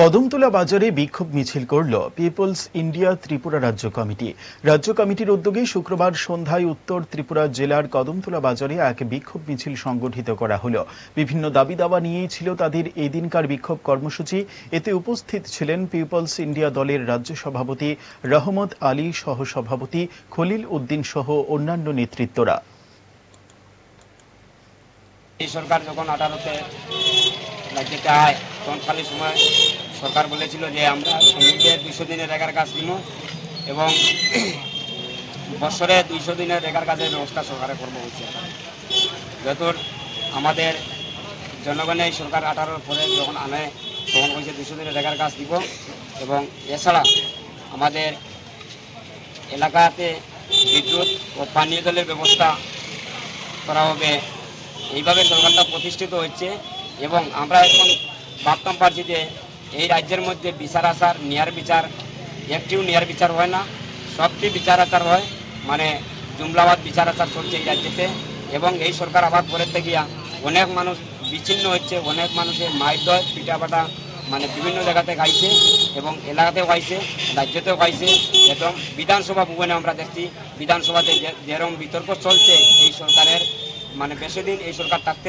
কদমতলা বাজারে বিক্ষোভ মিছিল করল পিপলস ইন্ডিয়া ত্রিপুরা রাজ্য কমিটি। রাজ্য কমিটির উদ্যোগে শুক্রবার সন্ধ্যায় উত্তর ত্রিপুরা জেলার কদমতলা বাজারে এক বিক্ষোভ মিছিল সংগঠিত করা হলো। বিভিন্ন দাবি দাওয়া নিয়েই ছিল তাদের এদিনকার বিক্ষোভ কর্মসূচি। এতে উপস্থিত ছিলেন পিপলস ইন্ডিয়া দলের রাজ্য সভাপতি রহমত আলী, সহ সভাপতি খলিল উদ্দিন সহ অন্যান্য নেতৃত্বরা। সরকার যখন আঠারোতে রাজ্যতে আয় তখনকালীন সময় সরকার বলেছিল যে আমরা শ্রমিকদের দুইশো দিনের রেগার কাজ দিব এবং বছরে দুইশো দিনের রেগার কাজের ব্যবস্থা সরকারে করব হচ্ছে। যত আমাদের জনগণের এই সরকার আঠারোর পরে যখন আনে, তখন বলছে দুশো দিনের রেগার কাজ দিব এবং এছাড়া আমাদের এলাকাতে বিদ্যুৎ ও পানীয় জলের ব্যবস্থা করা হবে। এইভাবে সরকারটা প্রতিষ্ঠিত হচ্ছে এবং আমরা এখন ভাবতাম পারছি যে এই রাজ্যের মধ্যে বিচার আচার নেয়ার বিচার, একটিও নেয়ার বিচার হয় না। সবটি বিচার আচার হয় মানে জুমলাবাদ বিচার আচার চলছে এই রাজ্যেতে। এবং এই সরকার আবার পরের গিয়া অনেক মানুষ বিচ্ছিন্ন হচ্ছে অনেক মানুষের মাইর দয় পিঠাপাটা মানে বিভিন্ন জায়গাতে গাইছে এবং এলাকাতেও গাইছে, রাজ্যতেও গাইছে। এবং বিধানসভা ভবনে আমরা দেখছি, বিধানসভাতে যেরকম বিতর্ক চলছে এই সরকারের মানে বেশি দিন এই সরকার থাকতে